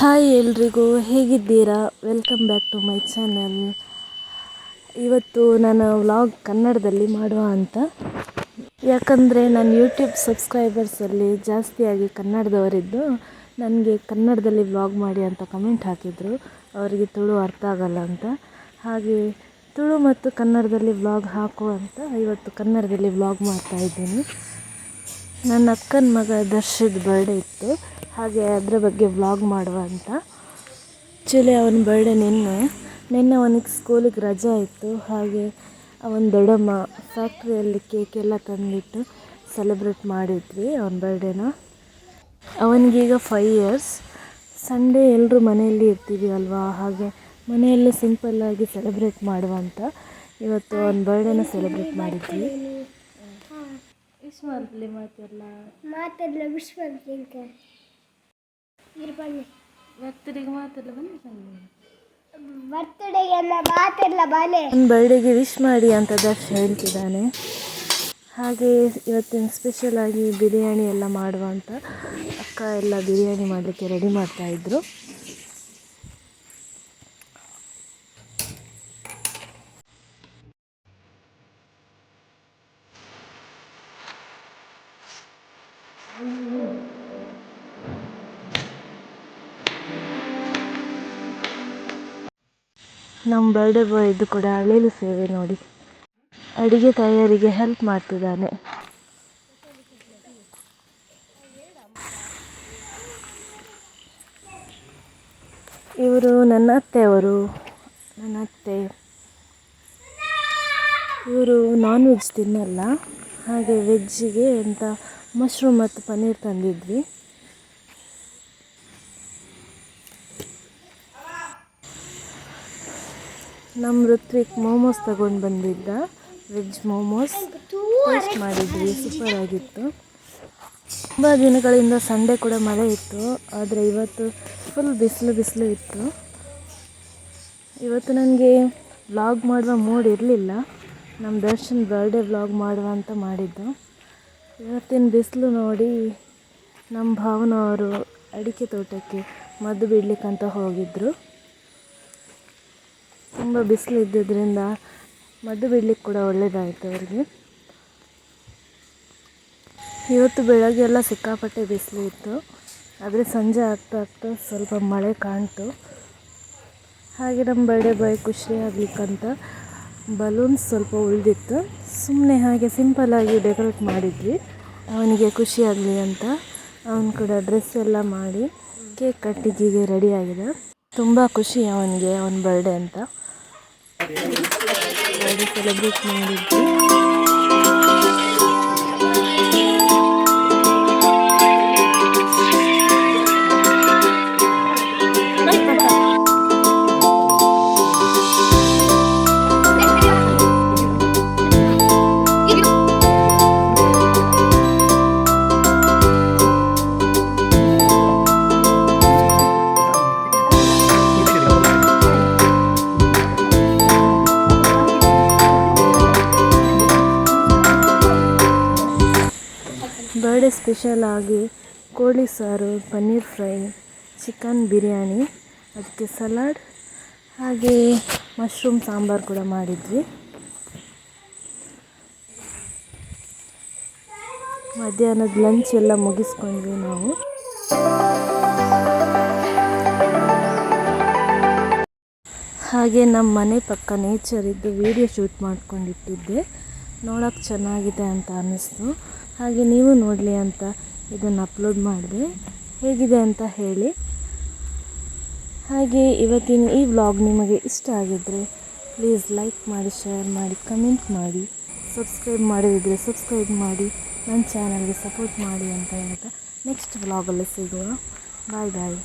Hi ಎಲ್ರಿಗೂ, ಹೇಗಿದ್ದೀರಾ? Welcome back to my channel ಇವತ್ತು ನಾನು ವ್ಲಾಗ್ ಕನ್ನಡದಲ್ಲಿ ಮಾಡುವ ಅಂತ. ಯಾಕಂದರೆ ನಾನು ಯೂಟ್ಯೂಬ್ ಸಬ್ಸ್ಕ್ರೈಬರ್ಸಲ್ಲಿ ಜಾಸ್ತಿಯಾಗಿ ಕನ್ನಡದವರಿದ್ದು, ನನಗೆ ಕನ್ನಡದಲ್ಲಿ ವ್ಲಾಗ್ ಮಾಡಿ ಅಂತ ಕಮೆಂಟ್ ಹಾಕಿದರು. ಅವರಿಗೆ ತುಳು ಅರ್ಥ ಆಗಲ್ಲ ಅಂತ. ಹಾಗೆ ತುಳು ಮತ್ತು ಕನ್ನಡದಲ್ಲಿ ವ್ಲಾಗ್ ಹಾಕು ಅಂತ ಇವತ್ತು ಕನ್ನಡದಲ್ಲಿ ವ್ಲಾಗ್ ಮಾಡ್ತಾಯಿದ್ದೀನಿ ನನ್ನ ಅಕ್ಕನ ಮಗ ದರ್ಶದ ಬರ್ಡೇ ಇತ್ತು. ಹಾಗೆ ಅದರ ಬಗ್ಗೆ ವ್ಲಾಗ್ ಮಾಡುವ ಅಂತ. ಆ್ಯಕ್ಚುಲಿ ಅವನ ಬರ್ಡೆ ನಿನ್ನೆ. ನಿನ್ನೆ ಅವನಿಗೆ ಸ್ಕೂಲಿಗೆ ರಜೆ ಇತ್ತು. ಹಾಗೆ ಅವನ ದೊಡ್ಡಮ್ಮ ಫ್ಯಾಕ್ಟ್ರಿಯಲ್ಲಿ ಕೇಕ್ ಎಲ್ಲ ತಂದಿಟ್ಟು ಸೆಲೆಬ್ರೇಟ್ ಮಾಡಿದ್ವಿ ಅವನ ಬರ್ಡೇನ ಅವನಿಗೀಗ ಫೈ ಇಯರ್ಸ್ ಸಂಡೇ ಎಲ್ಲರೂ ಮನೆಯಲ್ಲಿ ಇರ್ತೀವಿ ಅಲ್ವಾ? ಹಾಗೆ ಮನೆಯಲ್ಲೇ ಸಿಂಪಲ್ಲಾಗಿ ಸೆಲೆಬ್ರೇಟ್ ಮಾಡುವಂತ ಇವತ್ತು ಅವನ ಬರ್ಡೇನ ಸೆಲೆಬ್ರೇಟ್ ಮಾಡಿದ್ವಿ. ವಿಶ್ ಮಾತಾಡಲ್ಲ ಮಾತೆಲ್ಲ. ಮಾತೆಲ್ಲ ವಿಶ್ವದಿಂದ ಬನ್ನಿ ಬರ್ತ್ಡೇಗೆ ಮಾತೆಲ್ಲ ಬನ್ನಿ ನನ್ನ ಬರ್ಡೇಗೆ ವಿಶ್ ಮಾಡಿ ಅಂತ ದರ್ಶ್ ಹೇಳ್ತಿದ್ದಾನೆ. ಹಾಗೆ ಇವತ್ತಿನ ಸ್ಪೆಷಲ್ ಆಗಿ ಬಿರಿಯಾನಿ ಎಲ್ಲ ಮಾಡುವ ಅಂತ ಅಕ್ಕ ಎಲ್ಲ ಬಿರಿಯಾನಿ ಮಾಡಲಿಕ್ಕೆ ರೆಡಿ ಮಾಡ್ತಾಯಿದ್ರು ನಮ್ಮ ಬರ್ಡೇ ಬಾಯ್ದು ಕೂಡ ಅಳಿಲು ಸೇವೆ ನೋಡಿ. ಅಡಿಗೆ ತಯಾರಿಗೆ ಹೆಲ್ಪ್ ಮಾಡ್ತಿದ್ದಾನೆ. ಇವರು ನನ್ನ ಅತ್ತೆಯವರು ನನ್ನ ಅತ್ತೆ. ಇವರು ನಾನ್ ವೆಜ್ ತಿನ್ನಲ್ಲ, ಹಾಗೆ ವೆಜ್ಜಿಗೆ ಅಂತ ಮಶ್ರೂಮ್ ಮತ್ತು ಪನ್ನೀರ್ ತಂದಿದ್ವಿ. ನಮ್ಮ ಋತ್ವಿಕ್ ಮೋಮೋಸ್ ತಗೊಂಡು ಬಂದಿದ್ದ. ವೆಜ್ ಮೋಮೋಸ್ ಟೇಸ್ಟ್ ಮಾಡಿದ್ವಿ, ಸೂಪರ್ ಆಗಿತ್ತು. ತುಂಬ ದಿನಗಳಿಂದ ಸಂಡೇ ಕೂಡ ಮಳೆ ಇತ್ತು, ಆದರೆ ಇವತ್ತು ಫುಲ್ ಬಿಸಿಲು ಬಿಸಿಲು ಇತ್ತು. ಇವತ್ತು ನನಗೆ ವ್ಲಾಗ್ ಮಾಡುವ ಮೂಡ್ ಇರಲಿಲ್ಲ. ನಮ್ಮ ದರ್ಶನ್ ಬರ್ಡೇ ವ್ಲಾಗ್ ಮಾಡುವ ಅಂತ ಮಾಡಿದ್ದು. ಇವತ್ತಿನ ಬಿಸಿಲು ನೋಡಿ ನಮ್ಮ ಭಾವನವರು ಅಡಿಕೆ ತೋಟಕ್ಕೆ ಮದ್ದು ಬಿಡ್ಲಿಕ್ಕಂತ ಹೋಗಿದ್ದರು ತುಂಬ ಬಿಸಿಲು ಇದ್ದಿದ್ದರಿಂದ ಮದ್ದು ಬಿಡ್ಲಿಕ್ಕೆ ಕೂಡ ಒಳ್ಳೆಯದಾಯಿತು ಅವರಿಗೆ. ಇವತ್ತು ಬೆಳಗ್ಗೆ ಎಲ್ಲ ಸಿಕ್ಕಾಪಟ್ಟೆ ಬಿಸಿಲು ಇತ್ತು. ಆದರೆ ಸಂಜೆ ಆಗ್ತಾ ಆಗ್ತಾ ಸ್ವಲ್ಪ ಮಳೆ ಕಾಣ್ತು. ಹಾಗೆ ನಮ್ಮ ಬರ್ಡೇ ಬಾಯ್ ಖುಷಿ ಬಲೂನ್ಸ್ ಸ್ವಲ್ಪ ಉಳಿದಿತ್ತು. ಸುಮ್ಮನೆ ಹಾಗೆ ಸಿಂಪಲ್ಲಾಗಿ ಡೆಕೋರೇಟ್ ಮಾಡಿದ್ವಿ. ಅವನಿಗೆ ಖುಷಿ ಆಗಲಿ ಅಂತ ಅವನು ಕೂಡ ಡ್ರೆಸ್ ಎಲ್ಲ ಮಾಡಿ ಕೇಕ್ ಕಟ್ಟಿಗೆಗೆ ರೆಡಿ ಆಗಿದೆ. ತುಂಬ ಖುಷಿ ಅವನಿಗೆ ಅವನ ಬರ್ಡೇ ಅಂತ. ಬರ್ಡೇ ಸೆಲೆಬ್ರೇಟ್ ಮಾಡಿದ್ವಿ ಬರ್ಡೇ ಸ್ಪೆಷಲ್ ಆಗಿ ಕೋಳಿ ಸಾರು, ಪನ್ನೀರ್ ಫ್ರೈ ಚಿಕನ್ ಬಿರಿಯಾನಿ ಅದಕ್ಕೆ ಸಲಾಡ್ ಹಾಗೆ ಮಶ್ರೂಮ್ ಸಾಂಬಾರು ಕೂಡ ಮಾಡಿದ್ವಿ. ಮಧ್ಯಾಹ್ನದ ಲಂಚ್ ಎಲ್ಲ ಮುಗಿಸ್ಕೊಂಡ್ವಿ ನಾವು. ಹಾಗೆ ನಮ್ಮ ಮನೆ ಪಕ್ಕ ನೇಚರ್ ಇದ್ದು ವೀಡಿಯೋ ಶೂಟ್ ಮಾಡ್ಕೊಂಡಿಟ್ಟಿದ್ದೆ. ನೋಡೋಕೆ ಚೆನ್ನಾಗಿದೆ ಅಂತ ಅನ್ನಿಸ್ತು. ಹಾಗೆ ನೀವು ನೋಡಲಿ ಅಂತ ಇದನ್ನು ಅಪ್ಲೋಡ್ ಮಾಡಿದೆ. ಹೇಗಿದೆ ಅಂತ ಹೇಳಿ. ಹಾಗೆ ಇವತ್ತಿನ ಈ ವ್ಲಾಗ್ ನಿಮಗೆ ಇಷ್ಟ ಆಗಿದ್ದರೆ ಪ್ಲೀಸ್ ಲೈಕ್ ಮಾಡಿ ಶೇರ್ ಮಾಡಿ ಕಮೆಂಟ್ ಮಾಡಿ ಸಬ್ಸ್ಕ್ರೈಬ್ ಮಾಡಿದರೆ ಸಬ್ಸ್ಕ್ರೈಬ್ ಮಾಡಿ ನನ್ನ ಚಾನಲ್ಗೆ ಸಪೋರ್ಟ್ ಮಾಡಿ ಅಂತ ಹೇಳ್ತಾ ನೆಕ್ಸ್ಟ್ ವ್ಲಾಗಲ್ಲಿ ಸಿಗುವ ಬಾಯ್ ಬಾಯ್